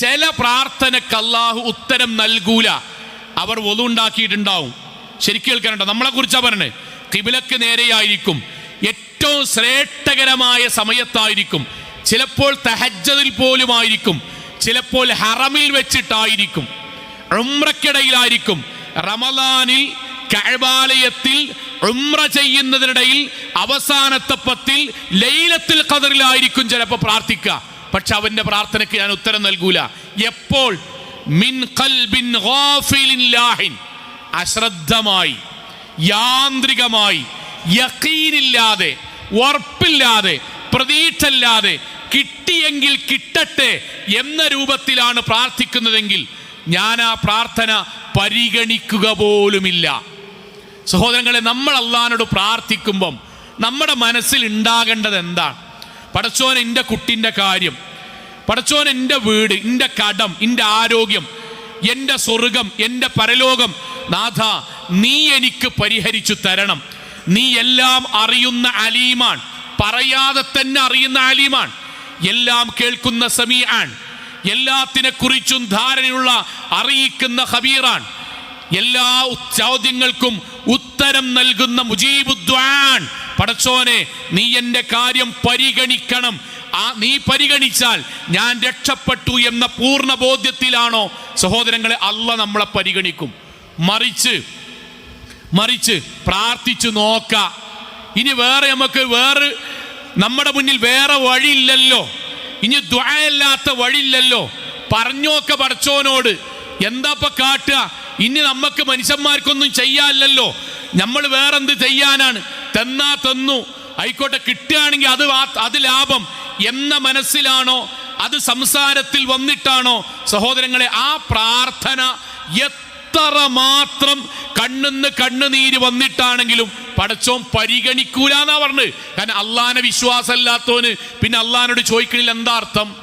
ചില പ്രാർത്ഥനക്ക് അള്ളാഹു ഉത്തരം നൽകൂല. അവർ ഒതുണ്ടാക്കിയിട്ടുണ്ടാവും ശരിക്കും കേൾക്കാനുണ്ടോ? നമ്മളെ കുറിച്ചാ പറഞ്ഞേ കിബിലക്ക് നേരെയായിരിക്കും. ഏറ്റവും ശ്രേഷ്ഠകരമായ സമയത്തായിരിക്കും. ചിലപ്പോൾ തഹജ്ജതിൽ പോലുമായിരിക്കും. ചിലപ്പോൾ ഹറമിൽ വെച്ചിട്ടായിരിക്കും. ഉംറക്കിടയിലായിരിക്കും. റമദാനിൽ കഴബാലയത്തിൽ ഉംറ ചെയ്യുന്നതിനിടയിൽ അവസാനത്തെ പത്തിൽ ലൈലത്തിൽ കതറിലായിരിക്കും ചിലപ്പോൾ പ്രാർത്ഥിക്കുക. പക്ഷെ അവന്റെ പ്രാർത്ഥനയ്ക്ക് ഞാൻ ഉത്തരം നൽകൂല. എപ്പോൾ? മിൻ ലാഹിൻ. അശ്രദ്ധമായി യാന്ത്രികമായി യക്കീനില്ലാതെ ഉറപ്പില്ലാതെ പ്രതീക്ഷല്ലാതെ കിട്ടിയെങ്കിൽ കിട്ടട്ടെ എന്ന രൂപത്തിലാണ് പ്രാർത്ഥിക്കുന്നതെങ്കിൽ ഞാൻ ആ പ്രാർത്ഥന പരിഗണിക്കുക പോലുമില്ല. സഹോദരങ്ങളെ നമ്മൾ അള്ളഹാനോട് പ്രാർത്ഥിക്കുമ്പം നമ്മുടെ മനസ്സിൽ ഉണ്ടാകേണ്ടത് എന്താണ്? പടച്ചോൻ എന്റെ കുട്ടിന്റെ കാര്യം പടച്ചോൻ എന്റെ വീട് എന്റെ കടം എന്റെ ആരോഗ്യം എന്റെ സ്വർഗം എന്റെ പരലോകം. നാഥ നീ എനിക്ക് പരിഹരിച്ചു തരണം. നീ എല്ലാം അറിയുന്ന അലീമാൻ പറയാതെ തന്നെ അറിയുന്ന അലീമാൻ. എല്ലാം കേൾക്കുന്ന സമീആൻ എല്ലാത്തിനെ കുറിച്ചും ധാരണയുള്ള അറിയിക്കുന്ന ഹബീറാൻ എല്ലാ ചോദ്യങ്ങൾക്കും ഉത്തരം നൽകുന്ന മുജീബുദ്വാൻ. പടച്ചോനെ നീ എന്റെ കാര്യം പരിഗണിക്കണം. ആ നീ പരിഗണിച്ചാൽ ഞാൻ രക്ഷപ്പെട്ടു എന്ന പൂർണ ബോധ്യത്തിലാണോ? സഹോദരങ്ങളെ അല്ല നമ്മളെ പരിഗണിക്കും. മറിച്ച് മറിച്ച് പ്രാർത്ഥിച്ചു നോക്ക. ഇനി വേറെ നമുക്ക് വേറെ നമ്മുടെ മുന്നിൽ വേറെ വഴിയില്ലല്ലോ. ഇനി ദ്വയല്ലാത്ത വഴിയില്ലല്ലോ. പറഞ്ഞോക്ക പടച്ചോനോട്. എന്താപ്പ കാട്ടുക? ഇനി നമുക്ക് മനുഷ്യന്മാർക്കൊന്നും ചെയ്യാനില്ലല്ലോ. നമ്മൾ വേറെന്ത് ചെയ്യാനാണ്? തന്നാ തന്നു. ആയിക്കോട്ടെ കിട്ടുകയാണെങ്കിൽ അത് അത് ലാഭം എന്ന മനസ്സിലാണോ? അത് സംസാരത്തിൽ വന്നിട്ടാണോ? സഹോദരങ്ങളെ ആ പ്രാർത്ഥന എത്ര മാത്രം കണ്ണുന്ന് കണ്ണുനീര് വന്നിട്ടാണെങ്കിലും പടച്ചോൻ പരിഗണിക്കൂല എന്നാ പറഞ്ഞു. കാരണം അള്ളാനെ വിശ്വാസമില്ലാത്തവന് പിന്നെ അള്ളഹാനോട് ചോദിക്കണില്ല എന്താ അർത്ഥം?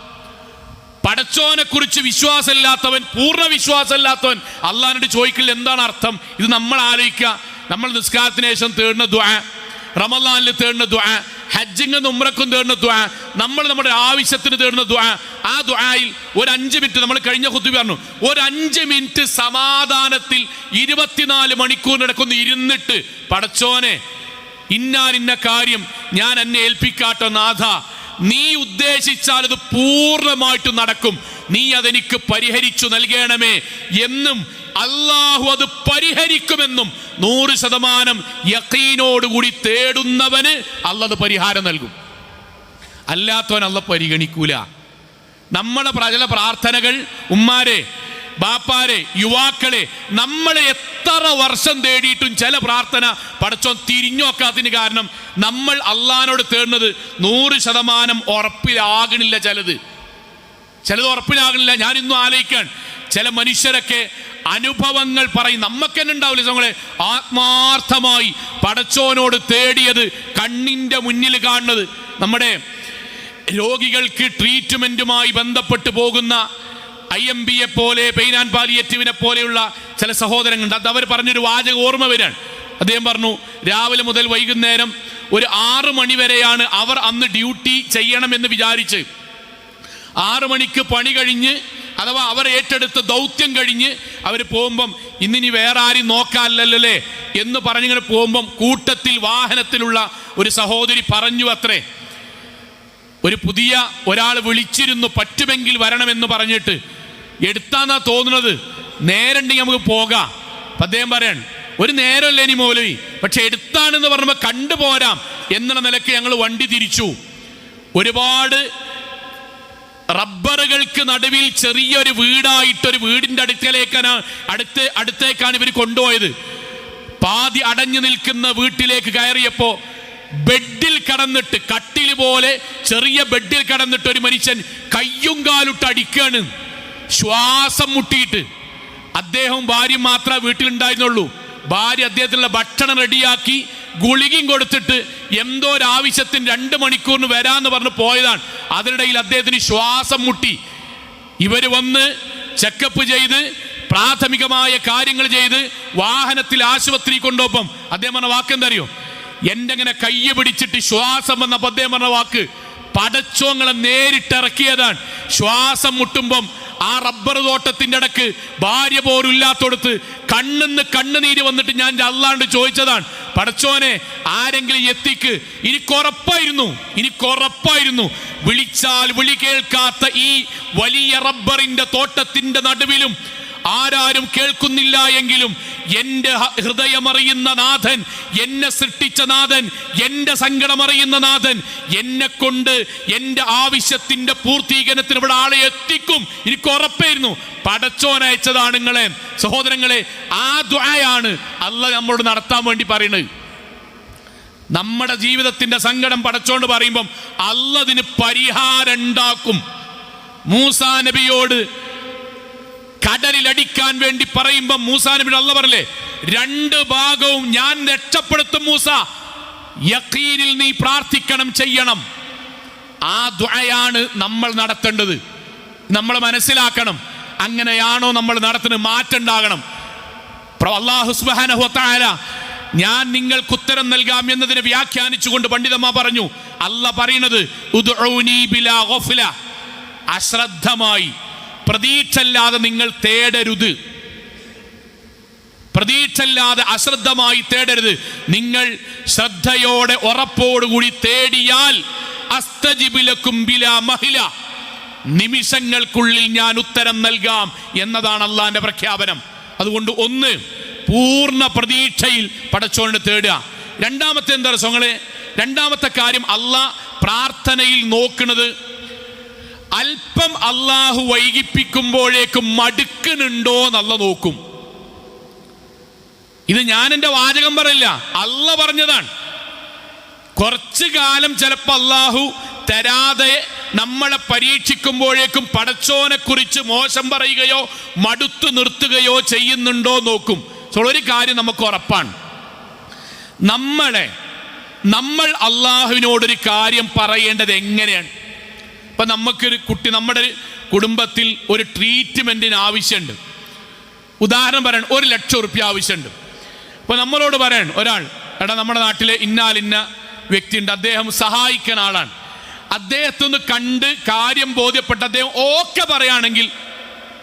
പടച്ചോനെ കുറിച്ച് വിശ്വാസമില്ലാത്തവൻ പൂർണ വിശ്വാസമില്ലാത്തവൻ അള്ളഹാനോട് ചോദിക്കണില്ല എന്താണ് അർത്ഥം? ഇത് നമ്മൾ ആലോചിക്കുക. നമ്മൾ നിസ്കാരത്തിന് ശേഷം തേടുന്ന ദ്വാ റമലാനിൽ തേടുന്ന ദ്വാ ഹജ്ജിങ്ങും ഉമ്രക്കും തേടുന്ന ദ്വാ നമ്മൾ നമ്മുടെ ആവശ്യത്തിന് തേടുന്ന ദ്വാ ആ ദ്വായിൽ ഒരു അഞ്ച് മിനിറ്റ് നമ്മൾ കഴിഞ്ഞ കുത്തി പറഞ്ഞു ഒരു അഞ്ച് മിനിറ്റ് സമാധാനത്തിൽ ഇരുപത്തിനാല് മണിക്കൂർ നടക്കുന്നു ഇരുന്നിട്ട്. പടച്ചോനെ ഇന്നാലിന്ന കാര്യം ഞാൻ എന്നെ ഏൽപ്പിക്കാട്ടോ നാഥ. നീ ഉദ്ദേശിച്ചാൽ അത് പൂർണമായിട്ട് നടക്കും. നീ അതെനിക്ക് പരിഹരിച്ചു നൽകണമേ എന്നും അള്ളാഹു അത് പരിഹരിക്കുമെന്നും നൂറ് ശതമാനം യക്കീനോടുകൂടി തേടുന്നവന് അള്ളത് പരിഹാരം നൽകും. അല്ലാത്തവൻ അല്ല പരിഗണിക്കൂല. നമ്മുടെ പ്രജല പ്രാർത്ഥനകൾ ഉമ്മാരെ ബാപ്പാരെ യുവാക്കളെ നമ്മളെ എത്ര വർഷം തേടിയിട്ടും ചില പ്രാർത്ഥന പടച്ചോ തിരിഞ്ഞോക്കാത്തതിന് കാരണം നമ്മൾ അള്ളഹാനോട് തേടുന്നത് നൂറ് ശതമാനം ഉറപ്പിലാകണില്ല ചിലത്. ചിലത് ഉറപ്പിലാകണില്ല. ഞാൻ ഇന്നും ആലോചിക്കാൻ ചില മനുഷ്യരൊക്കെ അനുഭവങ്ങൾ പറയും. നമുക്ക് തന്നെ ഉണ്ടാവില്ല നമ്മളെ ആത്മാർത്ഥമായി പടച്ചോനോട് തേടിയത് കണ്ണിന്റെ മുന്നിൽ കാണുന്നത്. നമ്മുടെ രോഗികൾക്ക് ട്രീറ്റ്മെന്റുമായി ബന്ധപ്പെട്ട് പോകുന്ന ഐ എം ബിയെ പോലെ പെയിൻ ആൻഡ് പാലിയേറ്റീവിനെ പോലെയുള്ള ചില സഹോദരങ്ങളുണ്ട്. അത് അവർ പറഞ്ഞൊരു വാചക ഓർമ്മ വരാൻ. അദ്ദേഹം പറഞ്ഞു രാവിലെ മുതൽ വൈകുന്നേരം ഒരു ആറ് മണി വരെയാണ് അവർ അന്ന് ഡ്യൂട്ടി ചെയ്യണമെന്ന് വിചാരിച്ച്. ആറ് മണിക്ക് പണി കഴിഞ്ഞ് അഥവാ അവർ ഏറ്റെടുത്ത ദൗത്യം കഴിഞ്ഞ് അവർ പോകുമ്പം ഇന്നിനി വേറെ ആരും നോക്കാനല്ലേ എന്ന് പറഞ്ഞിങ്ങനെ പോകുമ്പം കൂട്ടത്തിൽ വാഹനത്തിലുള്ള ഒരു സഹോദരി പറഞ്ഞു അത്രേ ഒരു പുതിയ ഒരാൾ വിളിച്ചിരുന്നു പറ്റുമെങ്കിൽ വരണമെന്ന് പറഞ്ഞിട്ട്. എടുത്താന്നാ തോന്നുന്നത്? നേരണ്ടെങ്കിൽ നമുക്ക് പോകാം. അദ്ദേഹം പറയാൻ ഒരു നേരമല്ലേ ഇനി മൗലവി? പക്ഷെ എടുത്താണെന്ന് പറയുമ്പോൾ കണ്ടുപോരാം എന്നുള്ള നിലയ്ക്ക് ഞങ്ങൾ വണ്ടി തിരിച്ചു. ഒരുപാട് റബ്ബറുകൾക്ക് നടുവിൽ ചെറിയൊരു വീടായിട്ട് ഒരു വീടിന്റെ അടുക്കലേക്കാണ് അടുത്ത് അടുത്തേക്കാണ് ഇവർ കൊണ്ടുപോയത്. പാതി അടഞ്ഞു നിൽക്കുന്ന വീട്ടിലേക്ക് കയറിയപ്പോ ബെഡിൽ കടന്നിട്ട് കട്ടിൽ പോലെ ചെറിയ ബെഡിൽ കടന്നിട്ട് ഒരു മനുഷ്യൻ കയ്യും കാലിട്ട് അടിക്കാണ്. ശ്വാസം മുട്ടിയിട്ട്. അദ്ദേഹം ഭാര്യ മാത്രമേ വീട്ടിലുണ്ടായിരുന്നുള്ളൂ. ഭാര്യ അദ്ദേഹത്തിനുള്ള ഭക്ഷണം റെഡിയാക്കി ഗുളികയും കൊടുത്തിട്ട് എന്തോ ഒരു ആവശ്യത്തിന് രണ്ട് മണിക്കൂറിന് വരാന്ന് പറഞ്ഞ് പോയതാണ്. അതിനിടയിൽ അദ്ദേഹത്തിന് ശ്വാസം മുട്ടി. ഇവർ വന്ന് ചെക്കപ്പ് ചെയ്ത് പ്രാഥമികമായ കാര്യങ്ങൾ ചെയ്ത് വാഹനത്തിൽ ആശുപത്രി കൊണ്ടുപോകും അദ്ദേഹം പറഞ്ഞ വാക്ക് എന്തറിയോ? അറിയോ എന്റെ അങ്ങനെ കയ്യെ പിടിച്ചിട്ട് ശ്വാസം വന്നപ്പോൾ അദ്ദേഹം പറഞ്ഞ വാക്ക് പടച്ചോങ്ങളെ നേരിട്ടിറക്കിയതാണ് ശ്വാസം മുട്ടുമ്പം ആ റബ്ബർ തോട്ടത്തിന്റെ ഇടയ്ക്ക് ഭാര്യ പോരില്ലാത്തൊടുത്ത് കണ്ണിന്ന് കണ്ണുനീര് വന്നിട്ട് ഞാൻ അല്ലാണ്ട് ചോദിച്ചതാണ് പടച്ചോനെ ആരെങ്കിലും എത്തിക്ക്. ഇനി കുറപ്പായിരുന്നു ഇനി കുറപ്പായിരുന്നു വിളിച്ചാൽ വിളി കേൾക്കാത്ത ഈ വലിയ റബ്ബറിന്റെ തോട്ടത്തിന്റെ നടുവിലും ആരാരും കേൾക്കുന്നില്ല എങ്കിലും എന്റെ ഹൃദയമറിയുന്ന നാഥൻ എന്നെ സൃഷ്ടിച്ച നാഥൻ എന്റെ സങ്കടമറിയുന്ന നാഥൻ എന്നെ കൊണ്ട് എന്റെ ആവശ്യത്തിന്റെ പൂർത്തീകരണത്തിന് ഇവിടെ ആളെ എത്തിക്കും. എനിക്ക് ഉറപ്പായിരുന്നു പടച്ചോൻ അയച്ചതാണ് നിങ്ങളെ. സഹോദരങ്ങളെ ആ ദ്വായാണ് അല്ല നമ്മളോട് നടത്താൻ വേണ്ടി പറയുന്നത്. നമ്മുടെ ജീവിതത്തിന്റെ സങ്കടം പടച്ചോണ്ട് പറയുമ്പം അല്ലതിന് പരിഹാരം ഉണ്ടാക്കും. മൂസാ നബിയോട് കടലിലടിക്കാൻ വേണ്ടി പറയുമ്പോൾ മൂസാ നബി അല്ല രണ്ട് ഭാഗവും ഞാൻ രക്ഷപ്പെടുത്തും മൂസ. യക്കീനിൽ നീ പ്രാർത്ഥിക്കണം ചെയ്യണം. ആ ദ്വയാണ് നമ്മൾ നടത്തേണ്ടത്. നമ്മൾ മനസ്സിലാക്കണം. അങ്ങനെയാണോ നമ്മൾ നടത്തുന്നത്? മാറ്റം ഉണ്ടാകണം. പ്ര- അല്ലാഹു സുബ്ഹാനഹു വ ഞാൻ നിങ്ങൾക്ക് ഉത്തരം നൽകാം എന്നതിനെ വ്യാഖ്യാനിച്ചുകൊണ്ട് പണ്ഡിതമ്മ പറഞ്ഞു. അല്ല പറയുന്നത്. അശ്രദ്ധമായി. പ്രതീക്ഷല്ലാതെ നിങ്ങൾ തേടരുത്. പ്രതീക്ഷല്ലാതെ അശ്രദ്ധമായി തേടരുത്. നിങ്ങൾ ശ്രദ്ധയോടെ ഉറപ്പോടുകൂടി തേടിയാൽ അസ്തജിബിലക്കും ബില മഹില. നിമിഷങ്ങൾക്കുള്ളിൽ ഞാൻ ഉത്തരം നൽകാം എന്നതാണ് അള്ളാന്റെ പ്രഖ്യാപനം. അതുകൊണ്ട് ഒന്ന് പൂർണ പ്രതീക്ഷയിൽ പടച്ചോണ്ട് തേടുക. രണ്ടാമത്തെ എന്താ രണ്ടാമത്തെ കാര്യം അള്ളാ പ്രാർത്ഥനയിൽ നോക്കുന്നത് അല്പം അള്ളാഹു വൈകിപ്പിക്കുമ്പോഴേക്കും മടുക്കുന്നുണ്ടോ എന്നല്ല നോക്കും. ഇത് ഞാൻ എന്റെ വാചകം പറയില്ല. അള്ള പറഞ്ഞതാണ്. കുറച്ചു കാലം ചിലപ്പോൾ അള്ളാഹു തരാതെ നമ്മളെ പരീക്ഷിക്കുമ്പോഴേക്കും പടച്ചോനെ കുറിച്ച് മോശം പറയുകയോ മടുത്തു നിർത്തുകയോ ചെയ്യുന്നുണ്ടോ നോക്കും. സോ ഒരു കാര്യം നമുക്ക് ഉറപ്പാണ്. നമ്മളെ നമ്മൾ അള്ളാഹുവിനോടൊരു കാര്യം പറയേണ്ടത് എങ്ങനെയാണ്? ഇപ്പൊ നമുക്കൊരു കുട്ടി നമ്മുടെ കുടുംബത്തിൽ ഒരു ട്രീറ്റ്മെന്റിന് ആവശ്യമുണ്ട്. ഉദാഹരണം പറയണം ഒരു ലക്ഷം റുപ്യ ആവശ്യമുണ്ട്. ഇപ്പൊ നമ്മളോട് പറയണം ഒരാൾ എടാ നമ്മുടെ നാട്ടിലെ ഇന്നാലിന്ന വ്യക്തിയുണ്ട് അദ്ദേഹം സഹായിക്കുന്ന ആളാണ്. അദ്ദേഹത്തെ കണ്ട് കാര്യം ബോധ്യപ്പെട്ട് അദ്ദേഹം ഓക്കെ പറയുകയാണെങ്കിൽ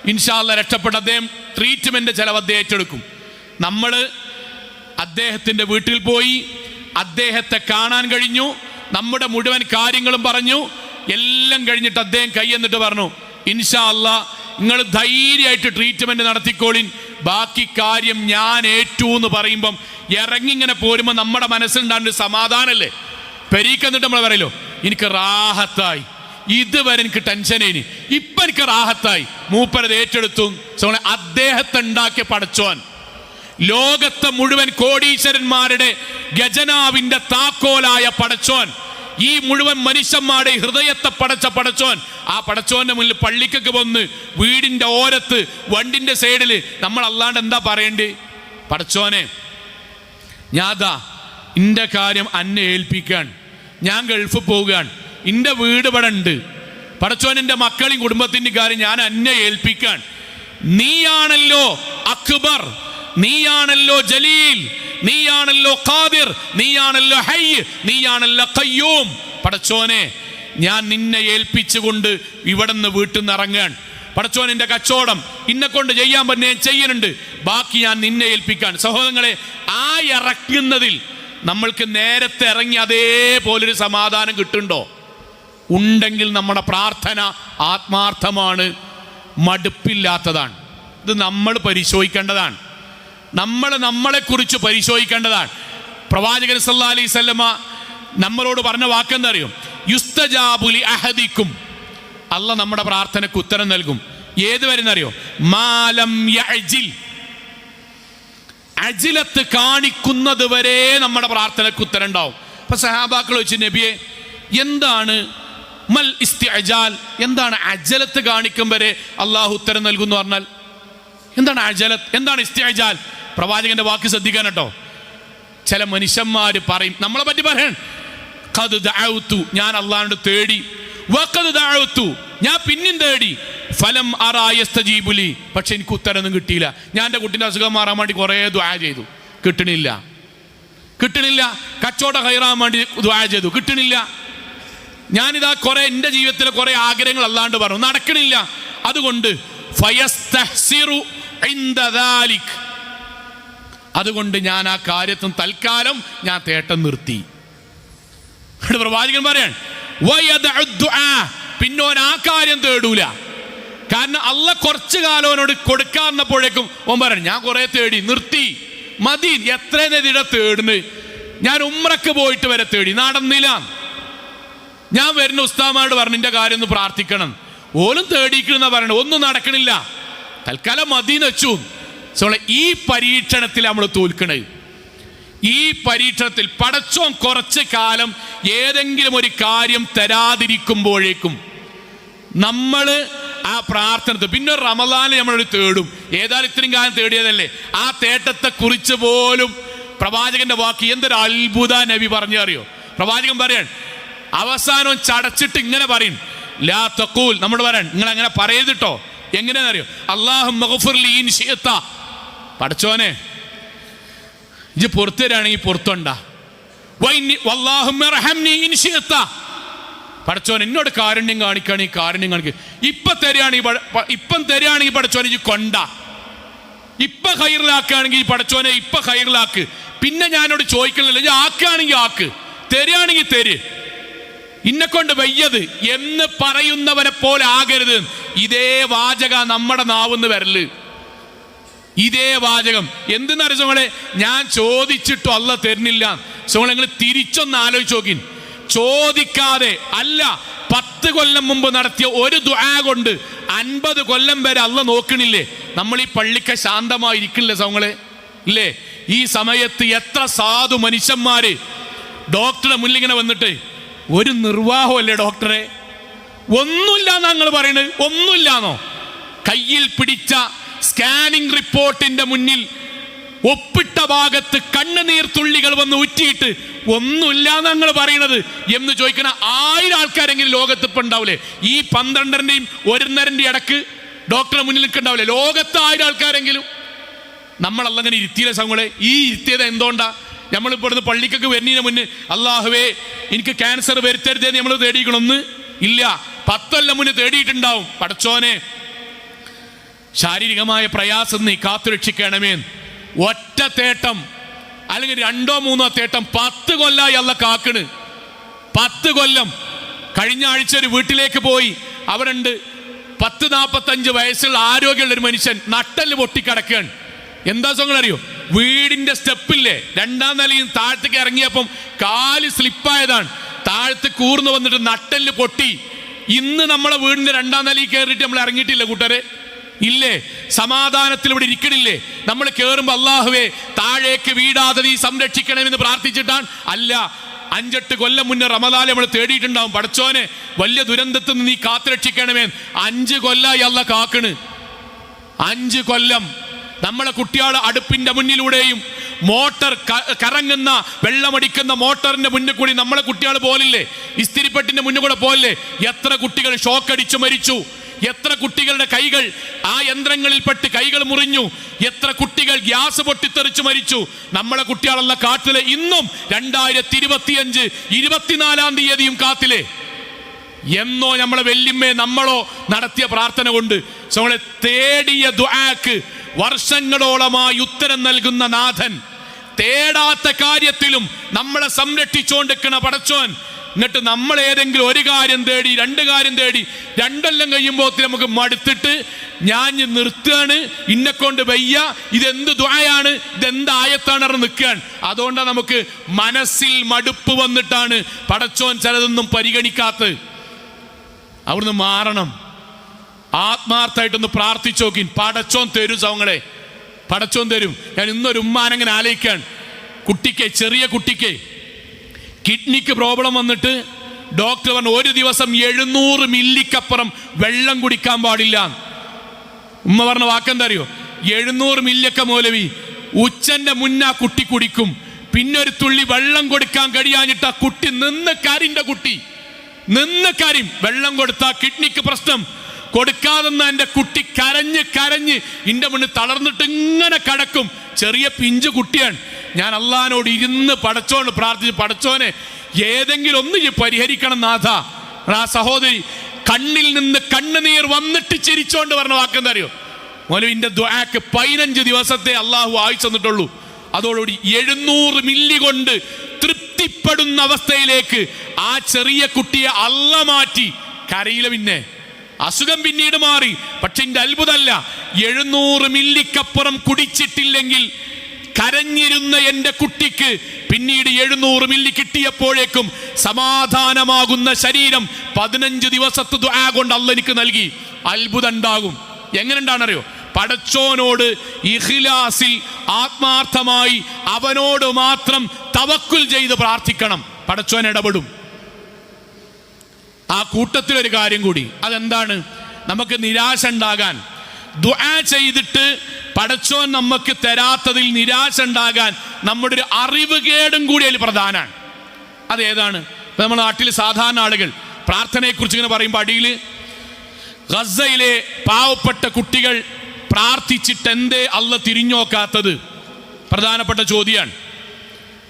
ഇൻഷാല്ല രക്ഷപ്പെട്ട് അദ്ദേഹം ട്രീറ്റ്മെന്റ് ചെലവ് അദ്ദേഹം ഏറ്റെടുക്കും. നമ്മൾ അദ്ദേഹത്തിന്റെ വീട്ടിൽ പോയി അദ്ദേഹത്തെ കാണാൻ കഴിഞ്ഞു നമ്മുടെ മുഴുവൻ കാര്യങ്ങളും പറഞ്ഞു എല്ലാം കഴിഞ്ഞിട്ട് അദ്ദേഹം കൈ എന്നിട്ട് പറഞ്ഞു ഇൻഷാ അല്ല നിങ്ങൾ ധൈര്യമായിട്ട് ട്രീറ്റ്മെന്റ് നടത്തിക്കോളിൻ. ബാക്കി കാര്യം ഞാൻ ഏറ്റു എന്ന് പറയുമ്പം ഇറങ്ങിങ്ങനെ പോരുമ്പോൾ നമ്മുടെ മനസ്സിലുണ്ടാകുന്ന ഒരു സമാധാനമല്ലേ പെരീക്ക് എന്നിട്ട് നമ്മൾ പറയലോ എനിക്ക് റാഹത്തായി. ഇതുവരെ എനിക്ക് ടെൻഷനേനി ഇപ്പൊ എനിക്ക് റാഹത്തായി. മൂപ്പരത് ഏറ്റെടുത്തു. അദ്ദേഹത്തെ ഉണ്ടാക്കിയ പടച്ചോൻ. ലോകത്തെ മുഴുവൻ കോടീശ്വരന്മാരുടെ ഗജനാവിന്റെ താക്കോലായ പടച്ചോൻ. ഈ മുഴുവൻ മനുഷ്യന്മാരുടെ ഹൃദയത്തെ പടച്ച പടച്ചോൻ ആ പടച്ചോന്റെ മുന്നിൽ പള്ളിക്കൊക്കെ വന്ന് വീടിന്റെ ഓരത്ത് വണ്ടിന്റെ സൈഡിൽ നമ്മൾ അല്ലാണ്ട് എന്താ പറയണ്ടേ? പടച്ചോനെ ഞാതാ ഇന്റെ കാര്യം അന്നെ ഏൽപ്പിക്കാൻ ഞാൻ ഗൾഫ് പോവുകയാണ്. ഇന്റെ വീട് ഇവിടെ ഉണ്ട്. പടച്ചോൻ എന്റെ മക്കളെയും കുടുംബത്തിന്റെ കാര്യം ഞാൻ അന്നെ ഏൽപ്പിക്കാൻ നീയാണല്ലോ അക്ബർ നീയാണല്ലോ ജലീൽ നീയാണല്ലോ കാതിർ നീയാണല്ലോ ഹൈ നീയാണല്ലോ കയ്യൂം പടച്ചോനെ ഞാൻ നിന്നെ ഏൽപ്പിച്ചുകൊണ്ട് ഇവിടുന്ന് വീട്ടിൽ നിന്ന് ഇറങ്ങാൻ. പടച്ചോൻ എന്റെ കച്ചവടം ഇന്നെ കൊണ്ട് ചെയ്യാൻ പറ്റുന്ന ഞാൻ ചെയ്യുന്നുണ്ട്. ബാക്കി ഞാൻ നിന്നെ ഏൽപ്പിക്കാൻ. സഹോദരങ്ങളെ ആ ഇറക്കുന്നതിൽ നമ്മൾക്ക് നേരത്തെ ഇറങ്ങി അതേപോലൊരു സമാധാനം കിട്ടുന്നുണ്ടോ? ഉണ്ടെങ്കിൽ നമ്മുടെ പ്രാർത്ഥന ആത്മാർത്ഥമാണ് മടുപ്പില്ലാത്തതാണ്. ഇത് നമ്മൾ പരിശോധിക്കേണ്ടതാണ്. നമ്മൾ നമ്മളെക്കുറിച്ച് പരിശോധിക്കേണ്ടതാണ്. പ്രവാചകൻ സല്ലാ അലൈഹി സ്വല്ലമ നമ്മളോട് പറഞ്ഞ വാക്കെന്താ അറിയും യുസ്തജാബുലി അഹദിക്കും. അല്ല നമ്മുടെ പ്രാർത്ഥനയ്ക്ക് ഉത്തരം നൽകും. ഏത് വരുന്നറിയോ മാലം യജിൽ അജിലത്ത് കാണിക്കുന്നത് വരെ നമ്മുടെ പ്രാർത്ഥനയ്ക്ക് ഉത്തരം ഉണ്ടാവും. അപ്പൊ സഹാബാക്കൾ വെച്ച് നബിയെ എന്താണ്? മൽ ഇസ്തിഅജാൽ. എന്താണ് അജലത്ത് കാണിക്കും വരെ അള്ളാഹു ഉത്തരം നൽകുന്നു പറഞ്ഞാൽ? എന്താണ് അജലത്ത്? എന്താണ് ഇസ്തിഅജാൽ? പ്രവാചകന്റെ വാക്ക് ശ്രദ്ധിക്കാൻ കേട്ടോ. ചില മനുഷ്യന്മാർ പറയും നമ്മളെ പറ്റി പറയാൻ കത് ഞാൻ അള്ളാണ്ട് തേടി. വക്കത് ഞാൻ പിന്നെയും തേടി. ഫലം അറായസ്തജീബുലി പക്ഷെ എനിക്ക് ഉത്തരമൊന്നും കിട്ടിയില്ല. ഞാൻ എന്റെ കുട്ടിന്റെ അസുഖം മാറാൻ വേണ്ടി കുറേ ദ്വാ ചെയ്തു. കിട്ടണില്ല. കിട്ടണില്ല. കച്ചവടം കയറാൻ വേണ്ടി ദ്വാ ചെയ്തു. കിട്ടണില്ല. ഞാനിതാ കുറെ എന്റെ ജീവിതത്തിലെ കുറെ ആഗ്രഹങ്ങൾ അല്ലാണ്ട് പറഞ്ഞു. നടക്കണില്ല. അതുകൊണ്ട്. അതുകൊണ്ട് ഞാൻ ആ കാര്യത്തിന് തൽക്കാലം ഞാൻ തേട്ടം നിർത്തി. പ്രവാചകൻ ദുആ. പിന്നോൻ ആ കാര്യം തേടൂല. കാരണം അല്ല കുറച്ചു കാലം അവനോട് കൊടുക്കാന്നപ്പോഴേക്കും ഓൻ പറയണം ഞാൻ കുറെ തേടി നിർത്തി. മതി എത്ര നെതിടെ തേടുന്ന്? ഞാൻ ഉമ്രക്ക് പോയിട്ട് വരെ തേടി നടന്നില്ല. ഞാൻ വരുന്ന ഉസ്താമാരോട് പറഞ്ഞു നിന്റെ കാര്യം ഒന്ന് പ്രാർത്ഥിക്കണം. ഓലും തേടിക്കണെന്നാ പറയണത് ഒന്നും നടക്കണില്ല. തൽക്കാലം മതിന്ന് വെച്ചു. സോളെ ഈ പരീക്ഷണത്തിൽ നമ്മൾ തോൽക്കണേ ഈ പരീക്ഷണത്തിൽ പടച്ചോൻ കുറച്ച് കാലം ഏതെങ്കിലും ഒരു കാര്യം തരാതിരിക്കുമ്പോഴേക്കും നമ്മൾ ആ പ്രാർത്ഥന പിന്നെ റമദാനിൽ നമ്മളൊരു തേടും. ഏതായാലും ഇത്രയും കാലം തേടിയതല്ലേ? ആ തേട്ടത്തെ കുറിച്ച് പോലും പ്രവാചകന്റെ വാക്ക് എന്തൊരു അത്ഭുത നബി പറഞ്ഞു അറിയോ പ്രവാചകൻ പറയാൻ അവസാനം ചടച്ചിട്ട് ഇങ്ങനെ പറയും ലാ തക്കൂൽ നമ്മൾ പറയാൻ നിങ്ങൾ അങ്ങനെ പറയരുതിട്ടോ എങ്ങനെയാണെന്നറിയോ? അള്ളാഹു പടച്ചോനെ ഇജ് പുറത്തു തരാണെങ്കിൽ പുറത്തുണ്ട പടച്ചോൻ എന്നോട് കാരുണ്യം കാണിക്കുകയാണെങ്കിൽ കാരുണ്യം കാണിക്കുക ഇപ്പൊ തരികയാണെങ്കിൽ ഇപ്പം തരികയാണെങ്കിൽ പടച്ചോനെ ഇജ് കൊണ്ട. ഇപ്പൊ കൈറിലാക്കുകയാണെങ്കിൽ ഈ ഇപ്പൊ കൈറിലാക്ക് പിന്നെ ഞാനോട് ചോദിക്കണില്ല ഇജ് ആക്കുകയാണെങ്കിൽ ആക്ക്. തരികയാണെങ്കിൽ തര്. ഇന്നെ കൊണ്ട് വയ്യത് എന്ന് പറയുന്നവനെ പോലെ ആകരുത്. ഇതേ വാചക നമ്മുടെ നാവുന്ന് വരൽ. ഇതേ വാചകം. എന്തെന്നറിയ സോങ്ങളെ ഞാൻ ചോദിച്ചിട്ടും അല്ല തരുന്നില്ല. സോങ്ങളെ നിങ്ങൾ തിരിച്ചൊന്ന് ആലോചിച്ച് നോക്കി ചോദിക്കാതെ അല്ല പത്ത് കൊല്ലം മുമ്പ് നടത്തിയ ഒരു ദുആ കൊണ്ട് അൻപത് കൊല്ലം വരെ അല്ല നോക്കണില്ലേ? നമ്മൾ ഈ പള്ളിക്ക ശാന്തമായിരിക്കില്ലേ സോങ്ങളെ ഇല്ലേ? ഈ സമയത്ത് എത്ര സാധു മനുഷ്യന്മാര് ഡോക്ടറെ മുന്നിലിങ്ങനെ വന്നിട്ട് ഒരു നിർവാഹമല്ലേ ഡോക്ടറെ? ഒന്നുമില്ല ഞങ്ങൾ പറയുന്നത് ഒന്നുമില്ലാന്നോ? കയ്യിൽ പിടിച്ച സ്കാനിംഗ് റിപ്പോർട്ടിന്റെ മുന്നിൽ ഒപ്പിട്ട ഭാഗത്ത് കണ്ണുനീർ തുള്ളികൾ വന്ന് ഉറ്റിയിട്ട് ഒന്നുമില്ല ഞങ്ങൾ പറയുന്നത് എന്ന് ചോദിക്കുന്ന ആയിരം ആൾക്കാരെങ്കിലും ലോകത്ത് ഇപ്പൊ ഉണ്ടാവില്ലേ ഈ പന്ത്രണ്ടരന്റെയും ഒരുന്നരന്റെ ഇടയ്ക്ക് ഡോക്ടറെ മുന്നിൽ നിൽക്കണ്ടാവില്ലേ ലോകത്ത് ആയിരം ആൾക്കാരെങ്കിലും. നമ്മളല്ലങ്ങനെ ഇരുത്തിയ സംഘങ്ങളെ ഈ ഇരുത്തിയത് എന്തുകൊണ്ടാ? നമ്മൾ ഇവിടുന്ന് പള്ളിക്കൊക്കെ വരുന്നതിന് മുന്നേ അള്ളാഹുവേ എനിക്ക് ക്യാൻസർ വരുത്തരുതേന്ന് നമ്മൾ തേടിക്കണമെന്ന് ഇല്ല. പത്തൊല്ലം മുന്നേ തേടിയിട്ടുണ്ടാവും. പടച്ചോനെ ശാരീരികമായ പ്രയാസം നീ കാത്തുരക്ഷിക്കണമേ. ഒറ്റ തേട്ടം അല്ലെങ്കിൽ രണ്ടോ മൂന്നോ തേട്ടം പത്ത് കൊല്ലായി അല്ല കാക്കണ്. പത്ത് കൊല്ലം. കഴിഞ്ഞ ആഴ്ച ഒരു വീട്ടിലേക്ക് പോയി. അവരുണ്ട് പത്ത് നാൽപ്പത്തഞ്ച് വയസ്സുള്ള ആരോഗ്യമുള്ള ഒരു മനുഷ്യൻ നട്ടൽ പൊട്ടിക്കിടക്കുകയാണ്. എന്താ സംഗതി അറിയോ? വീടിന്റെ സ്റ്റെപ്പില്ലേ? രണ്ടാം നിലയിൽ താഴത്തേക്ക് ഇറങ്ങിയപ്പം കാൽ സ്ലിപ്പായതാണ്. താഴത്ത് കൂർന്നു വന്നിട്ട് നട്ടൽ പൊട്ടി. ഇന്ന് നമ്മളെ വീടിന്റെ രണ്ടാം നിലയിൽ കയറിയിട്ട് നമ്മൾ ഇറങ്ങിയിട്ടില്ല കൂട്ടരെ ഇല്ലേ? സമാധാനത്തിൽ ഇവിടെ ഇരിക്കണില്ലേ? നമ്മൾ കേറുമ്പോൾ അള്ളാഹുവേ താഴേക്ക് വീടാതെ നീ സംരക്ഷിക്കണമെന്ന് പ്രാർത്ഥിച്ചിട്ടാണ്. അല്ല അഞ്ചെട്ട് കൊല്ലം മുന്നേ റമദാലെ നമ്മൾ തേടിയിട്ടുണ്ടാവും. പടച്ചോനെ വലിയ ദുരന്തത്തിൽ നിന്ന് നീ കാത്തുരക്ഷിക്കണമേ. അഞ്ച് കൊല്ലായി അല്ല കാക്കണ്. അഞ്ച് കൊല്ലം നമ്മളെ കുട്ടികൾ അടുപ്പിന്റെ മുന്നിലൂടെയും മോട്ടർ കറങ്ങുന്ന വെള്ളമടിക്കുന്ന മോട്ടറിന്റെ മുന്നിൽ കൂടി നമ്മളെ കുട്ടികൾ പോലില്ലേ? ഇസ്തിരിപ്പെട്ടിന്റെ മുന്നിൽ കൂടെ പോലില്ലേ? എത്ര കുട്ടികൾ ഷോക്കടിച്ചു മരിച്ചു. എത്ര കുട്ടികളുടെ കൈകൾ ആ യന്ത്രങ്ങളിൽ യന്ത്രങ്ങളിൽപ്പെട്ട് കൈകൾ മുറിഞ്ഞു. എത്ര കുട്ടികൾ ഗ്യാസ് പൊട്ടിത്തെറിച്ചു മരിച്ചു. നമ്മളെ കുട്ടികളല്ല കാട്ടിലെ ഇന്നും രണ്ടായിരത്തി ഇരുപത്തിയഞ്ച് ഇരുപത്തിനാലാം തീയതിയും കാത്തിലെ. എന്നോ നമ്മളെ വെല്ലിമ്മേ നമ്മളോ നടത്തിയ പ്രാർത്ഥന കൊണ്ട്. നമ്മളെ തേടിയ ദുആക്ക് വർഷങ്ങളോളമായി ഉത്തരം നൽകുന്ന നാഥൻ. തേടാത്ത കാര്യത്തിലും നമ്മളെ സംരക്ഷിച്ചുകൊണ്ടിരിക്കുന്ന പടച്ചോൻ എന്നിട്ട് നമ്മൾ ഏതെങ്കിലും ഒരു കാര്യം തേടി രണ്ട് കാര്യം തേടി രണ്ടെല്ലാം കഴിയുമ്പോൾ നമുക്ക് മടുത്തിട്ട് ഞാൻ നിർത്തുകയാണ്. ഇന്നെ കൊണ്ട് വയ്യ. ഇതെന്ത് ദ്വായാണ് ഇതെന്ത് ആയത്താണ് അവർ നിൽക്കുകയാണ്. അതുകൊണ്ടാണ് നമുക്ക് മനസ്സിൽ മടുപ്പ് വന്നിട്ടാണ് പടച്ചോൻ ചിലതൊന്നും പരിഗണിക്കാത്തത്. അവിടുന്ന് മാറണം. ആത്മാർത്ഥമായിട്ടൊന്ന് പ്രാർത്ഥിച്ചു നോക്കി പടച്ചോൻ തരും സൗങ്ങളെ. പടച്ചോൻ തരും. ഞാൻ ഇന്നൊരു ഉമ്മാനങ്ങനെ ആലോചിക്കാൻ കുട്ടിക്കേ ചെറിയ കുട്ടിക്ക്. കിഡ്നിക്ക് പ്രോബ്ലം വന്നിട്ട് ഡോക്ടർ പറഞ്ഞു ഒരു ദിവസം എഴുന്നൂറ് മില്ലിക്കപ്പുറം വെള്ളം കുടിക്കാൻ പാടില്ല. ഉമ്മ പറഞ്ഞ വാക്കെന്താ അറിയോ എഴുന്നൂറ് മില്ലിയൊക്കെ മൂലവി ഉച്ചന്റെ മുന്നേ കുട്ടി കുടിക്കും. പിന്നെ ഒരു തുള്ളി വെള്ളം കൊടുക്കാൻ കഴിയാഞ്ഞിട്ട് ആ കുട്ടി നിന്ന് കാരിന്റെ കുട്ടി. നിന്ന് കാര്യം വെള്ളം കൊടുത്ത കിഡ്നിക്ക് പ്രശ്നം. കൊടുക്കാതെന്ന എന്റെ കുട്ടി കരഞ്ഞ് കരഞ്ഞ് എന്റെ മുന്നിൽ തളർന്നിട്ട് ഇങ്ങനെ കിടക്കും. ചെറിയ പിഞ്ചു കുട്ടിയാണ്. ഞാൻ അള്ളഹാനോട് ഇരുന്ന് പടച്ചോണ്ട് പ്രാർത്ഥിച്ച് പടച്ചോനെ ഏതെങ്കിലും ഒന്ന് ഈ പരിഹരിക്കണം നാഥ. ആ സഹോദരി കണ്ണിൽ നിന്ന് കണ്ണുനീർ വന്നിട്ട് ചിരിച്ചോണ്ട് പറഞ്ഞ വാക്കെന്താ അറിയോ? മൗലവിന്റെ ദ്വാക്ക് പതിനഞ്ച് ദിവസത്തെ അള്ളാഹു ആയുസ് തന്നിട്ടുള്ളൂ. അതോടുകൂടി എഴുന്നൂറ് മില്ലി കൊണ്ട് തൃപ്തിപ്പെടുന്ന അവസ്ഥയിലേക്ക് ആ ചെറിയ കുട്ടിയെ അള്ള മാറ്റി. കരയില പിന്നെ. അസുഖം പിന്നീട് മാറി. പക്ഷെ എന്റെ അത്ഭുതമല്ല. എഴുന്നൂറ് മില്ലിക്കപ്പുറം കുടിച്ചിട്ടില്ലെങ്കിൽ കരഞ്ഞിരുന്ന എന്റെ കുട്ടിക്ക് പിന്നീട് എഴുന്നൂറ് മില്ലി കിട്ടിയപ്പോഴേക്കും സമാധാനമാകുന്ന ശരീരം പതിനഞ്ച് ദിവസത്തെ ദുആ കൊണ്ട് അല്ല എനിക്ക് നൽകി. അത്ഭുതം ഉണ്ടാകും. എങ്ങനെ ഉണ്ടാണെന്നറിയോ പടച്ചോനോട് ഇഖ്ലാസിൽ ആത്മാർത്ഥമായി അവനോട് മാത്രം തവക്കുൽ ചെയ്ത് പ്രാർത്ഥിക്കണം. പടച്ചോൻ ഇടപെടും. ആ കൂട്ടത്തിൽ ഒരു കാര്യം കൂടി. അതെന്താണ്? നമുക്ക് നിരാശ ഉണ്ടാകാൻ. ദുആ ചെയ്തിട്ട് പടച്ചോൻ നമുക്ക് തരാത്തതിൽ നിരാശ ഉണ്ടാകാൻ നമ്മുടെ ഒരു അറിവ് കേടും കൂടി അതിൽ പ്രധാനമാണ് അതേതാണ്? ഇപ്പം നമ്മുടെ നാട്ടിൽ സാധാരണ ആളുകൾ പ്രാർത്ഥനയെക്കുറിച്ച് ഇങ്ങനെ പറയുമ്പോൾ അടിയിൽ ഗസയിലെ പാവപ്പെട്ട കുട്ടികൾ പ്രാർത്ഥിച്ചിട്ട് എന്തേ അല്ല തിരിഞ്ഞോക്കാത്തത് പ്രധാനപ്പെട്ട ചോദ്യമാണ്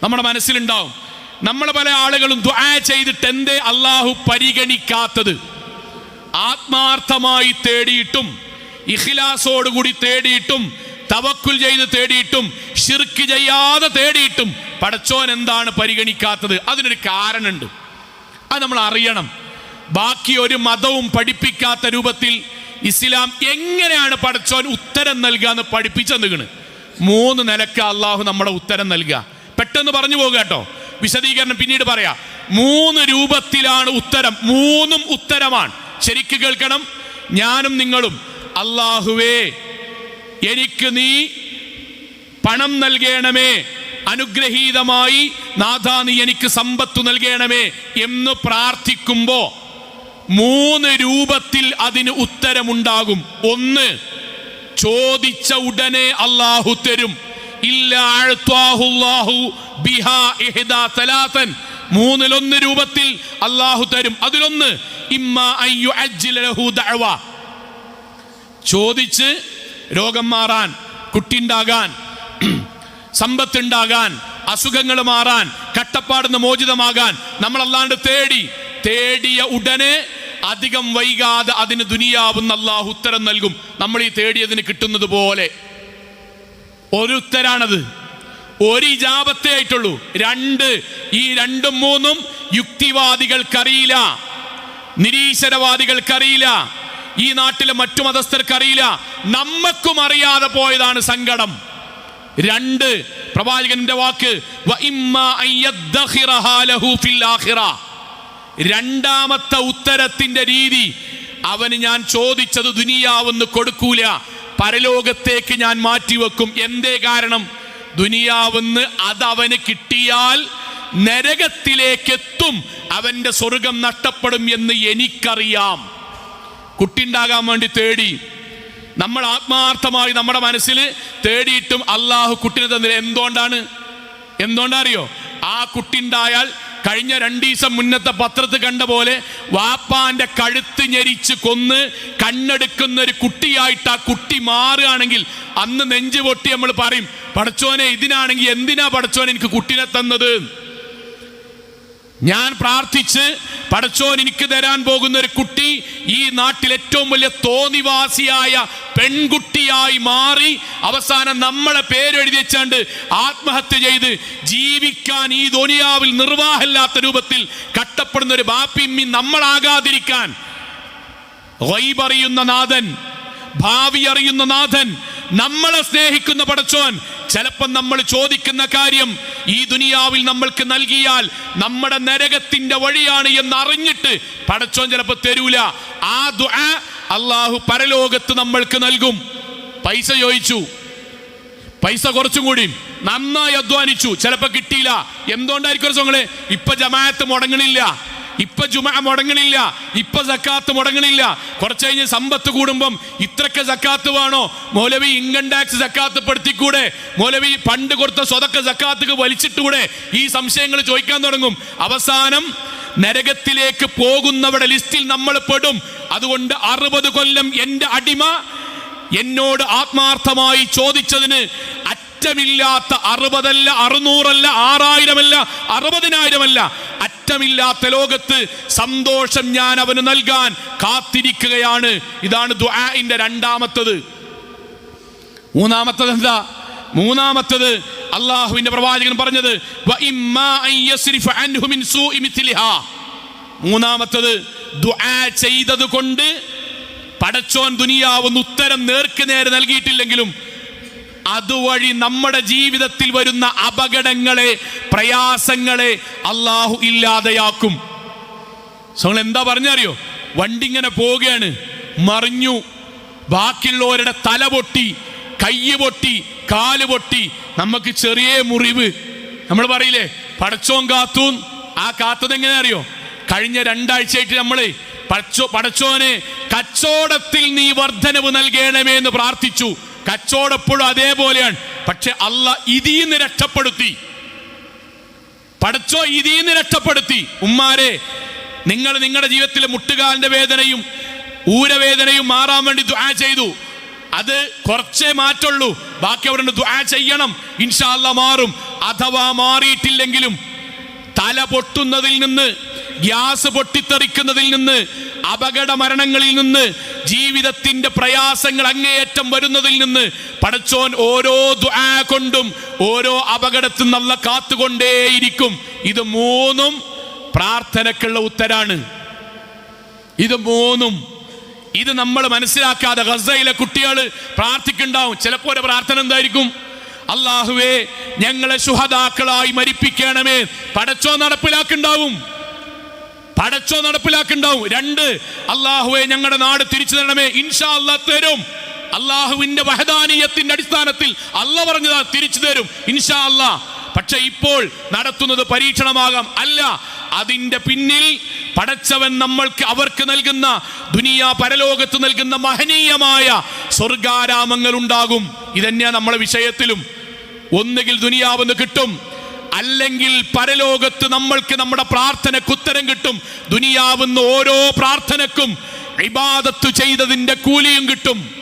നമ്മുടെ മനസ്സിലുണ്ടാവും. നമ്മൾ പല ആളുകളും ചെയ്തിട്ട് എന്തേ അള്ളാഹു പരിഗണിക്കാത്തത്? ആത്മാർത്ഥമായി തേടിയിട്ടും ഇഖിലാസോടുകൂടി തേടിയിട്ടും തവക്കുൽ ചെയ്ത് തേടിയിട്ടും ഷിർക്ക് ചെയ്യാതെ തേടിയിട്ടും പടച്ചോൻ എന്താണ് പരിഗണിക്കാത്തത്? അതിനൊരു കാരണമുണ്ട്. അത് നമ്മൾ അറിയണം. ബാക്കി ഒരു മതവും പഠിപ്പിക്കാത്ത രൂപത്തിൽ ഇസ്ലാം എങ്ങനെയാണ് പടച്ചോൻ ഉത്തരം നൽകുക എന്ന് പഠിപ്പിച്ചു മൂന്ന് നിലയ്ക്ക് അള്ളാഹു നമ്മുടെ ഉത്തരം നൽകുക. പെട്ടെന്ന് പറഞ്ഞു പോകുക കേട്ടോ. വിശദീകരണം പിന്നീട് പറയാം. മൂന്ന് രൂപത്തിലാണ് ഉത്തരം. മൂന്നും ഉത്തരമാണ്. ശരിക്ക് കേൾക്കണം. ഞാനും നിങ്ങളും. അള്ളാഹുവേ എനിക്ക് നീ പണം നൽകണമേ. അനുഗ്രഹീതമായി നാഥ നീ എനിക്ക് സമ്പത്തു നൽകണമേ എന്ന് പ്രാർത്ഥിക്കുമ്പോ മൂന്ന് രൂപത്തിൽ അതിന് ഉത്തരമുണ്ടാകും. ഒന്ന് ചോദിച്ച ഉടനെ അള്ളാഹു തരും. മൂന്നിലൊന്ന് രൂപത്തിൽ അള്ളാഹു തരും. അതിലൊന്ന് ചോദിച്ച് രോഗം മാറാൻ കുട്ടിണ്ടാകാൻ സമ്പത്തുണ്ടാകാൻ അസുഖങ്ങൾ മാറാൻ കട്ടപ്പാടുന്ന് മോചിതമാകാൻ നമ്മൾ അല്ലാണ്ട് തേടി തേടിയ ഉടനെ അധികം വൈകാതെ അതിന് ദുനിയാവുന്ന അള്ളാഹു ഉത്തരം നൽകും. നമ്മൾ ഈ തേടിയതിന് കിട്ടുന്നത് പോലെ. ഒരു ഉത്തരാണത് ഒരു ഇജാപത്തേ ആയിട്ടുള്ളൂ. രണ്ട് ഈ രണ്ടും മൂന്നും യുക്തിവാദികൾക്കറിയില്ല. നിരീശ്വരവാദികൾക്കറിയില്ല. ഈ നാട്ടിലെ മറ്റു മതസ്ഥർക്കറിയില്ല. നമ്മക്കും അറിയാതെ പോയതാണ് സങ്കടം. രണ്ട് പ്രവാചകന്റെ വാക്ക്. രണ്ടാമത്തെ ഉത്തരത്തിന്റെ രീതി അവന് ഞാൻ ചോദിച്ചത് ദുനിയാവെന്ന് കൊടുക്കൂല. പരലോകത്തേക്ക് ഞാൻ മാറ്റിവെക്കും. എന്തേ കാരണം? ദുനിയാവെന്ന് അതവന് കിട്ടിയാൽ നരകത്തിലേക്കെത്തും. അവന്റെ സ്വർഗം നഷ്ടപ്പെടും എന്ന് എനിക്കറിയാം. കുട്ടിണ്ടാകാൻ വേണ്ടി തേടി. നമ്മൾ ആത്മാർത്ഥമായി നമ്മുടെ മനസ്സിൽ തേടിയിട്ടും അള്ളാഹു കുട്ടിനെ തന്നില്ല. എന്തുകൊണ്ടാണ്? എന്തുകൊണ്ടാണ് അറിയോ? ആ കുട്ടി ഉണ്ടായാൽ കഴിഞ്ഞ രണ്ടു ദിവസം മുന്നത്തെ പത്രത്തിൽ കണ്ട പോലെ വാപ്പാന്റെ കഴുത്ത് ഞെരിച്ച് കൊന്ന് കണ്ണെടുക്കുന്ന ഒരു കുട്ടിയായിട്ട് ആ കുട്ടി മാറുകയാണെങ്കിൽ അന്ന് നെഞ്ചു പൊട്ടി നമ്മൾ പറയും പടച്ചോനെ ഇതിനാണെങ്കിൽ എന്തിനാ പടച്ചോനെ എനിക്ക് കുട്ടിനെ തന്നത്? ഞാൻ പ്രാർത്ഥിച്ച് പടച്ചോൻ എനിക്ക് തരാൻ പോകുന്ന ഒരു കുട്ടി ഈ നാട്ടിൽ ഏറ്റവും വലിയ തോന്നിവാസിയായ പെൺകുട്ടിയായി മാറി അവസാനം നമ്മളെ പേരെഴുതി വെച്ചാണ്ട് ആത്മഹത്യ ചെയ്ത് ജീവിക്കാൻ ഈ ദുനിയാവിൽ നിർവാഹമില്ലാത്ത രൂപത്തിൽ കട്ടപ്പെടുന്ന ഒരു ബാപ്പിമ്മി നമ്മളാകാതിരിക്കാൻ. ഗൈബ് അറിയുന്ന നാഥൻ ഭാവി അറിയുന്ന നാഥൻ നമ്മളെ സ്നേഹിക്കുന്ന പടച്ചോൻ ചിലപ്പം നമ്മൾ ചോദിക്കുന്ന കാര്യം ഈ ദുനിയാവിൽ നമ്മൾക്ക് നൽകിയാൽ നമ്മുടെ നരകത്തിന്റെ വഴിയാണ് എന്ന് അറിഞ്ഞിട്ട് പടച്ചോൻ ചിലപ്പോൾ തരൂല. ആ അള്ളാഹു പരലോകത്ത് നമ്മൾക്ക് നൽകും. പൈസ ചോദിച്ചു. പൈസ കുറച്ചും കൂടി നന്നായി അധ്വാനിച്ചു. ചിലപ്പോ കിട്ടിയില്ല. എന്തുകൊണ്ടായിരിക്കും നിങ്ങൾ ഇപ്പൊ ജമാഅത്ത് മുടങ്ങണില്ല. ഇപ്പൊ ജുമ മുടങ്ങണില്ല. ഇപ്പൊ സക്കാത്ത് മുടങ്ങണില്ല. കുറച്ച് കഴിഞ്ഞ് സമ്പത്ത് കൂടുമ്പം ഇത്രക്ക് സക്കാത്ത് വേണോ? മൗലവി ഇൻകം ടാക്സ് സക്കാത്ത് പെടുത്തിക്കൂടെ? മൗലവി പണ്ട് കൊടുത്ത സ്വതക്ക സക്കാത്തുക്ക് വലിച്ചിട്ടുകൂടെ ഈ സംശയങ്ങൾ ചോദിക്കാൻ തുടങ്ങും. അവസാനം നരകത്തിലേക്ക് പോകുന്നവരുടെ ലിസ്റ്റിൽ നമ്മൾ പെടും. അതുകൊണ്ട് അറുപത് കൊല്ലം എന്റെ അടിമ എന്നോട് ആത്മാർത്ഥമായി ചോദിച്ചതിന് അറ്റമില്ലാത്ത അറുപതല്ല അറുന്നൂറല്ല ആറായിരമല്ല അറുപതിനായിരമല്ല. അറ്റമില്ലാത്ത ലോകത്ത് സന്തോഷം ഞാൻ അവന് നൽകാൻ കാത്തിരിക്കുകയാണ്. ഇതാണ് രണ്ടാമത്തത്. മൂന്നാമത്തത് എന്താ മൂന്നാമത്തത് അള്ളാഹുവിന്റെ പ്രവാചകൻ പറഞ്ഞത്. മൂന്നാമത്തത് ചെയ്തത് കൊണ്ട് പടച്ചോൻ ദുനിയാവുന്ന ഉത്തരം നേർക്ക് നേരെ നൽകിയിട്ടില്ലെങ്കിലും അതുവഴി നമ്മുടെ ജീവിതത്തിൽ വരുന്ന അപകടങ്ങളെ പ്രയാസങ്ങളെ അള്ളാഹു ഇല്ലാതെയാക്കും നിങ്ങൾ എന്താ പറഞ്ഞറിയോ വണ്ടി ഇങ്ങനെ പോവുകയാണ് മറിഞ്ഞു ബാക്കിയുള്ളവരുടെ തല പൊട്ടി കയ്യ് പൊട്ടി കാൽ പൊട്ടി. നമുക്ക് ചെറിയ മുറിവ്. നമ്മൾ പറയില്ലേ പടച്ചോൻ കാത്തൂൻ. ആ കാത്തത് എങ്ങനെ അറിയോ? കഴിഞ്ഞ രണ്ടാഴ്ചയായിട്ട് നമ്മൾ പടച്ചോ പടച്ചോനെ കച്ചോടത്തിൽ നീ വർധനവ് നൽകണമേ എന്ന് പ്രാർത്ഥിച്ചു. കച്ചോടപ്പോഴും അതേപോലെയാണ്. പക്ഷെ അല്ല ഇതീന്ന് രക്ഷപ്പെടുത്തി. പടച്ചോ ഇതീന്ന് രക്ഷപ്പെടുത്തി. ഉമ്മാരെ നിങ്ങൾ നിങ്ങളുടെ ജീവിതത്തിലെ മുട്ടുകാലിന്റെ വേദനയും ഊരവേദനയും മാറാൻ വേണ്ടി ദുആ ചെയ്തു. അത് കുറച്ചേ മാറ്റുള്ളൂ. ബാക്കി അവരുടെ ദുആ ചെയ്യണം. ഇൻഷാല്ല മാറും. അഥവാ മാറിയിട്ടില്ലെങ്കിലും തല പൊട്ടുന്നതിൽ നിന്ന് ഗ്യാസ് പൊട്ടിത്തെറിക്കുന്നതിൽ നിന്ന് അപകട മരണങ്ങളിൽ നിന്ന് ജീവിതത്തിന്റെ പ്രയാസങ്ങൾ അങ്ങേയറ്റം വരുന്നതിൽ നിന്ന് പടച്ചോൻ ഓരോ ദുആ കൊണ്ടും ഓരോ അപകടത്തിൽ നല്ല കാത്തുകൊണ്ടേയിരിക്കും. ഇത് മൂന്നും പ്രാർത്ഥനക്കുള്ള ഉത്തരാണ്. ഇത് മൂന്നും ഇത് നമ്മൾ മനസ്സിലാക്കാതെ ഗസയിലെ കുട്ടികൾ പ്രാർത്ഥിക്കുന്നുണ്ടാവും. ചിലപ്പോൾ ഒരു പ്രാർത്ഥന എന്തായിരിക്കും? അള്ളാഹുവേ ഞങ്ങളെ ശുഹദാക്കളായി മരിപ്പിക്കണമേ. പടച്ചോ നടപ്പിലാക്കുണ്ടാവും പടച്ചോ നടപ്പിലാക്കുണ്ടാവും രണ്ട് അള്ളാഹുവെ ഞങ്ങളുടെ നാട് തിരിച്ചു തരണമേ. ഇൻഷാ അല്ലാ തരും. അള്ളാഹുവിന്റെ വഹദാനീയത്തിന്റെ അടിസ്ഥാനത്തിൽ അല്ല പറഞ്ഞതാ തിരിച്ചു തരും. ഇൻഷാ അല്ലാ പക്ഷെ ഇപ്പോൾ നടത്തുന്നത് പരീക്ഷണമാകാം. അല്ല അതിന്റെ പിന്നിൽ പടച്ചവൻ നമ്മൾക്ക് അവർക്ക് നൽകുന്ന ദുനിയ പരലോകത്ത് നൽകുന്ന മഹനീയമായ സ്വർഗാരാമങ്ങൾ ഉണ്ടാകും. ഇതന്നെയാ നമ്മളെ വിഷയത്തിലും. ഒന്നുകിൽ ദുനിയാവെന്ന് കിട്ടും അല്ലെങ്കിൽ പരലോകത്ത് നമ്മൾക്ക് നമ്മുടെ പ്രാർത്ഥനയ്ക്ക് ഉത്തരം കിട്ടും. ദുനിയാവുന്ന ഓരോ പ്രാർത്ഥനക്കും ഇബാദത്ത് ചെയ്തതിന്റെ കൂലിയും കിട്ടും.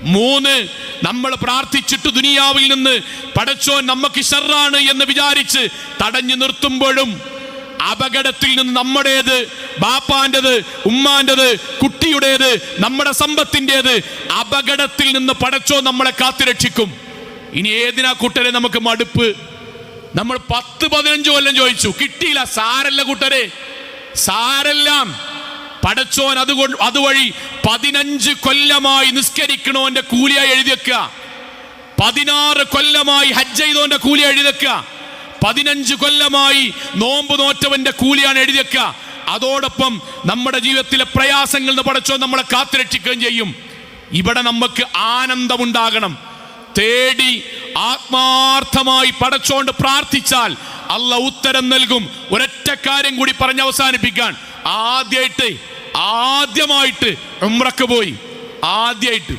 മൂന്ന് നമ്മൾ പ്രാർത്ഥിച്ചിട്ട് ദുനിയാവിൽ നിന്ന് പടച്ചോൻ നമുക്ക് ഷെറാണ് എന്ന് വിചാരിച്ച് തടഞ്ഞു നിർത്തുമ്പോഴും അപകടത്തിൽ നിന്ന് നമ്മുടേത് ബാപ്പാന്റെത് ഉമ്മാന്റെത് കുട്ടിയുടേത് നമ്മുടെ സമ്പത്തിന്റെത് അപകടത്തിൽ നിന്ന് പടച്ചോ നമ്മളെ കാത്തുരക്ഷിക്കും. ഇനി ഏതിനാ കൂട്ടരെ നമുക്ക് മടുപ്പ്? നമ്മൾ പത്ത് പതിനഞ്ച് കൊല്ലം ചോദിച്ചു കിട്ടിയില്ല സാരല്ല കൂട്ടരെ സാരെല്ലാം. പടച്ചോൻ അതുകൊണ്ട് അതുവഴി പതിനഞ്ച് കൊല്ലമായി നിസ്കരിക്കണോന്റെ കൂലിയായി എഴുതി വെക്കുക. പതിനാറ് കൊല്ലമായി ഹജ്ജ് ചെയ്തോന്റെ കൂലി എഴുതി വെക്കുക. പതിനഞ്ച് കൊല്ലമായി നോമ്പ് നോറ്റവന്റെ കൂലിയാണ് എഴുതി വെക്കുക. അതോടൊപ്പം നമ്മുടെ ജീവിതത്തിലെ പ്രയാസങ്ങളിൽ നിന്ന് പടച്ചോ നമ്മളെ കാത്തുരക്ഷിക്കുകയും ചെയ്യും. ഇവിടെ നമുക്ക് ആനന്ദമുണ്ടാകണം. തേടി ആത്മാർത്ഥമായി പടച്ചോണ്ട് പ്രാർത്ഥിച്ചാൽ അല്ല ഉത്തരം നൽകും. ഒരൊറ്റ കാര്യം കൂടി പറഞ്ഞ് അവസാനിപ്പിക്കാൻ. ആദ്യമായിട്ട് ആദ്യമായിട്ട് ഉമ്രക്ക് പോയി. ആദ്യമായിട്ട്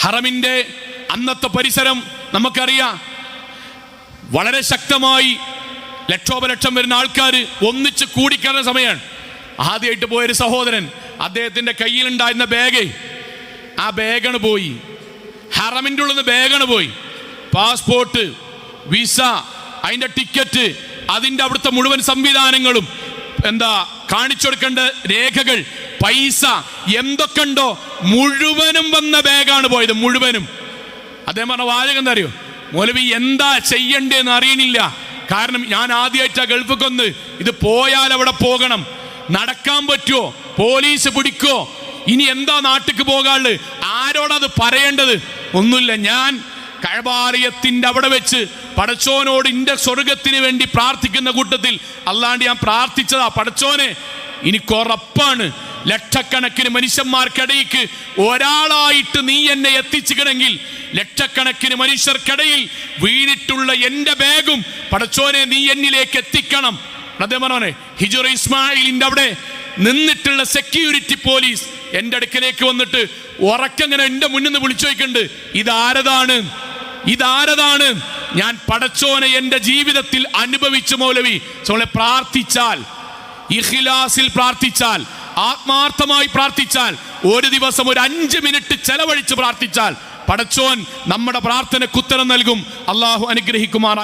ഹറമിന്റെ അന്നത്തെ പരിസരം നമുക്കറിയാം. വളരെ ശക്തമായി ലക്ഷോപലക്ഷം വരുന്ന ആൾക്കാർ ഒന്നിച്ച് കൂടിക്കറന്ന സമയമാണ്. ആദ്യമായിട്ട് പോയൊരു സഹോദരൻ അദ്ദേഹത്തിന്റെ കയ്യിലുണ്ടായിരുന്ന ബാഗ്. ആ ബാഗാണ് പോയി. ഹറമിന്റെ ഉള്ളിൽ നിന്ന് ബാഗാണ് പോയി. പാസ്പോർട്ട് വിസ അതിന്റെ ടിക്കറ്റ് അതിന്റെ അവിടുത്തെ മുഴുവൻ സംവിധാനങ്ങളും എന്താ കാണിച്ചു കൊടുക്കേണ്ട രേഖകൾ പൈസ എന്തൊക്കെ ഉണ്ടോ മുഴുവനും വന്ന ബാഗാണ് പോയത് മുഴുവനും. അദ്ദേഹം പറഞ്ഞ വാചകം എന്താ അറിയോ? മൗലവി എന്താ ചെയ്യണ്ടേന്ന് അറിയണില്ല. കാരണം ഞാൻ ആദ്യമായിട്ടാ ഗൾഫ് കൊന്ന്. ഇത് പോയാൽ അവിടെ പോകണം. നടക്കാൻ പറ്റുമോ പോലീസ് പിടിക്കോ ഇനി എന്താ നാട്ടിക്ക് പോകാൾ ആരോടത് പറയേണ്ടത്? ഒന്നുമില്ല. ഞാൻ കഴബാലയത്തിന്റെ അവിടെ വെച്ച് പടച്ചോനോട് ഇന്റെ സ്വർഗത്തിന് വേണ്ടി പ്രാർത്ഥിക്കുന്ന കൂട്ടത്തിൽ അല്ലാണ്ട് ഞാൻ പ്രാർത്ഥിച്ചതാ. പടച്ചോനെ എനിക്കുറപ്പാണ് ലക്ഷക്കണക്കിന് മനുഷ്യന്മാർക്കിടയ്ക്ക് ഒരാളായിട്ട് നീ എന്നെ എത്തിച്ചുകണമെങ്കിൽ ലക്ഷക്കണക്കിന് മനുഷ്യർക്കിടയിൽ വീണിട്ടുള്ള എന്റെ ബാഗും പടച്ചോനെ നീ എന്നിലേക്ക് എത്തിക്കണം. അദ്ദേഹം ഹിജുർ ഇസ്മായിലിന്റെ അവിടെ നിന്നിട്ടുള്ള സെക്യൂരിറ്റി പോലീസ് എന്റെ അടുക്കലേക്ക് വന്നിട്ട് ഉറക്കങ്ങനെ എന്റെ മുന്നിൽ നിന്ന് വിളിച്ചു ചോദിക്കുന്നുണ്ട് ഇതാരതാണ്? ഇതാരതാണ്? ഞാൻ പടച്ചോനെ എന്റെ ജീവിതത്തിൽ അനുഭവിച്ചു മൗലവി. പ്രാർത്ഥിച്ചാൽ ഇഖിലാസിൽ പ്രാർത്ഥിച്ചാൽ ആത്മാർത്ഥമായി പ്രാർത്ഥിച്ചാൽ ഒരു ദിവസം ഒരു അഞ്ച് മിനിറ്റ് ചെലവഴിച്ച് പ്രാർത്ഥിച്ചാൽ പടച്ചോൻ നമ്മുടെ പ്രാർത്ഥനയ്ക്ക് ഉത്തരം നൽകും. അള്ളാഹു അനുഗ്രഹിക്കുമാറാ